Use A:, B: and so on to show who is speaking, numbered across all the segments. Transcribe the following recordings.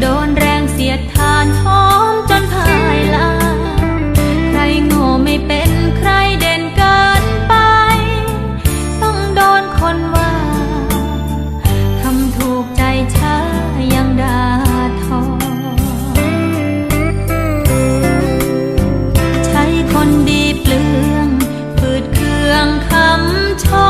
A: โดนแรงเสียดทานหอมจนพายลาใครโง่ไม่เป็นใครเด่นเกินไป ต้องโดนคนว่าทำถูกใจช้ายังด่าทอ ใช้คนดีเปลืองฝืดเคืองคำชม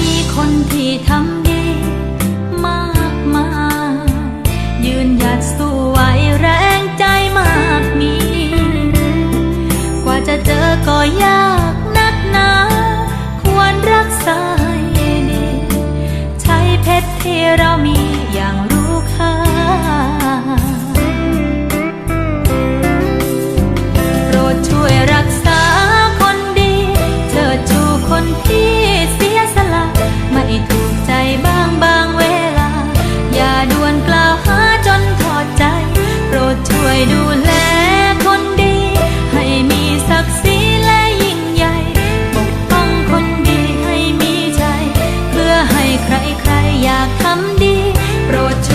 A: มีคนที่ทำดีมากมายยืนหยัดสู้ไหวแรงใจมากมี กว่าจะเจอก็ยากนักหนา ควรรักษาให้ดีใช้เพชรที่เรามีอย่างรู้ค่า проти.